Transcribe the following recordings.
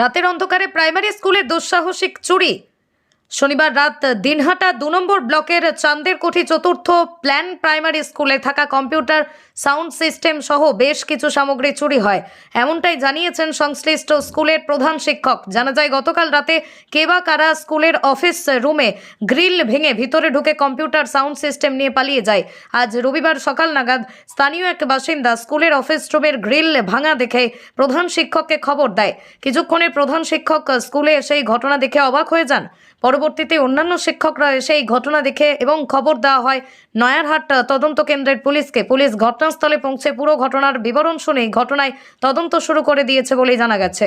রাতের অন্ধকারে প্রাইমারি স্কুলে দুঃসাহসিক চুরি। শনিবার রাত দিনহাটা দু নম্বর ব্লকের চান্দেরকুঠি চতুর্থ প্ল্যান প্রাইমারি স্কুলে থাকা কম্পিউটার সাউন্ড সিস্টেম সহ বেশ কিছু সামগ্রী চুরি হয়। এমনটাই জানিয়েছেন সংশ্লিষ্ট স্কুলের প্রধান শিক্ষক। জানা যায়, গতকাল রাতে কেবা কারা স্কুলের অফিস রুমে গ্রিল ভেঙে ভিতরে ঢুকে কম্পিউটার সাউন্ড সিস্টেম নিয়ে পালিয়ে যায়। আজ রবিবার সকাল নাগাদ স্থানীয় এক বাসিন্দা স্কুলের অফিস রুমের গ্রিল ভাঙা দেখে প্রধান শিক্ষককে খবর দেয়। কিছুক্ষণের প্রধান শিক্ষক স্কুলে এসে এই ঘটনা দেখে অবাক হয়ে যান। পরবর্তীতে অন্যান্য শিক্ষকরা এসে এই ঘটনা দেখে এবং খবর দেওয়া হয়। নয়ারহাট তদন্ত কেন্দ্রের পুলিশকে। পুলিশ ঘটনাস্থলে পৌঁছে পুরো ঘটনার বিবরণ শুনে ঘটনায় তদন্ত শুরু করে দিয়েছে বলেই জানা গেছে।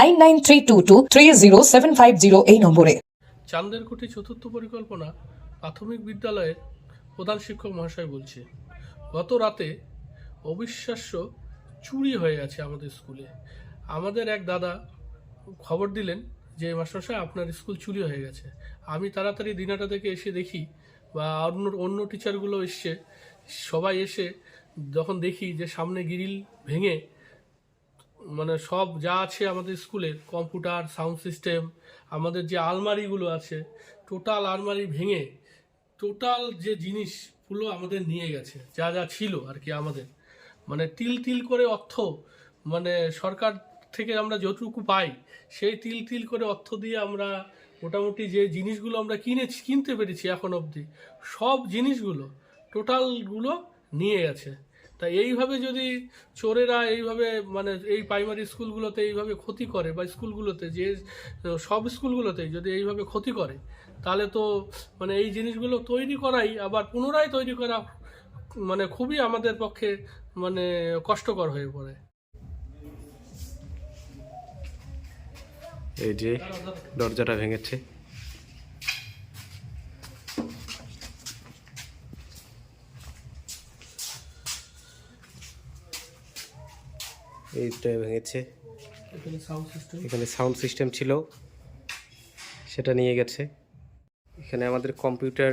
nine nine three two two three zero seven five zero এই নম্বরে। চান্দেরকুঠি চতুর্থ পরিকল্পনা প্রাথমিক বিদ্যালয়ের প্রধান শিক্ষক মহাশয় বলছে, গত রাতে অবিশ্বাস্য চুরি হয়ে গেছে আমাদের স্কুলে। আমাদের এক দাদা খবর দিলেন যে, মাস্টারমশাই, আপনার স্কুল চুরি হয়ে গেছে। আমি তাড়াতাড়ি দিনাটা থেকে এসে দেখি বা অন্য অন্য টিচারগুলো এসছে। সবাই এসে যখন দেখি যে সামনে গিরিল ভেঙে মানে সব যা আছে আমাদের স্কুলের, কম্পিউটার, সাউন্ড সিস্টেম, আমাদের যে আলমারিগুলো আছে, টোটাল আলমারি ভেঙে, টোটাল যে জিনিসগুলো আমাদের নিয়ে গেছে, যা যা ছিল আর কি আমাদের মানে তিল তিল করে অর্থ মানে সরকার থেকে আমরা যতটুকু পাই, সেই তিল তিল করে অর্থ দিয়ে আমরা মোটামুটি যে জিনিসগুলো আমরা কিনে কিনতে পেরেছি এখন অবধি, সব জিনিসগুলো টোটালগুলো নিয়ে গেছে। তা এইভাবে যদি চোরেরা এইভাবে মানে এই প্রাইমারি স্কুলগুলোতে এইভাবে ক্ষতি করে বা স্কুলগুলোতে যে সব স্কুলগুলোতে যদি এইভাবে ক্ষতি করে, তাহলে তো মানে এই জিনিসগুলো তৈরি করাই আবার পুনরায় তৈরি করা মানে খুবই আমাদের পক্ষে মানে কষ্টকর হয়ে পড়ে। এই যে দরজাটা ভেঙেছে। এইটা ভেঙেছে। এখানে সাউন্ড সিস্টেম এখানে সাউন্ড সিস্টেম ছিল। সেটা নিয়ে গেছে। এখানে আমাদের কম্পিউটার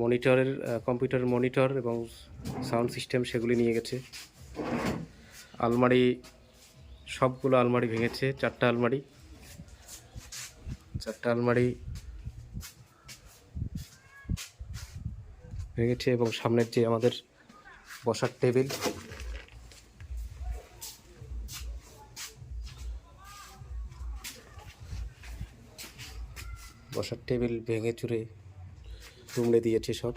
মনিটরের কম্পিউটার মনিটর এবং সাউন্ড সিস্টেম সেগুলি নিয়ে গেছে। আলমারি সবগুলো আলমারি ভেঙেছে চারটা আলমারি। চারটা আলমারি ভেঙেছে এবং সামনের যে আমাদের বসার টেবিল বসার টেবিল ভেঙে চুরে তুমড়ে দিয়েছে সব।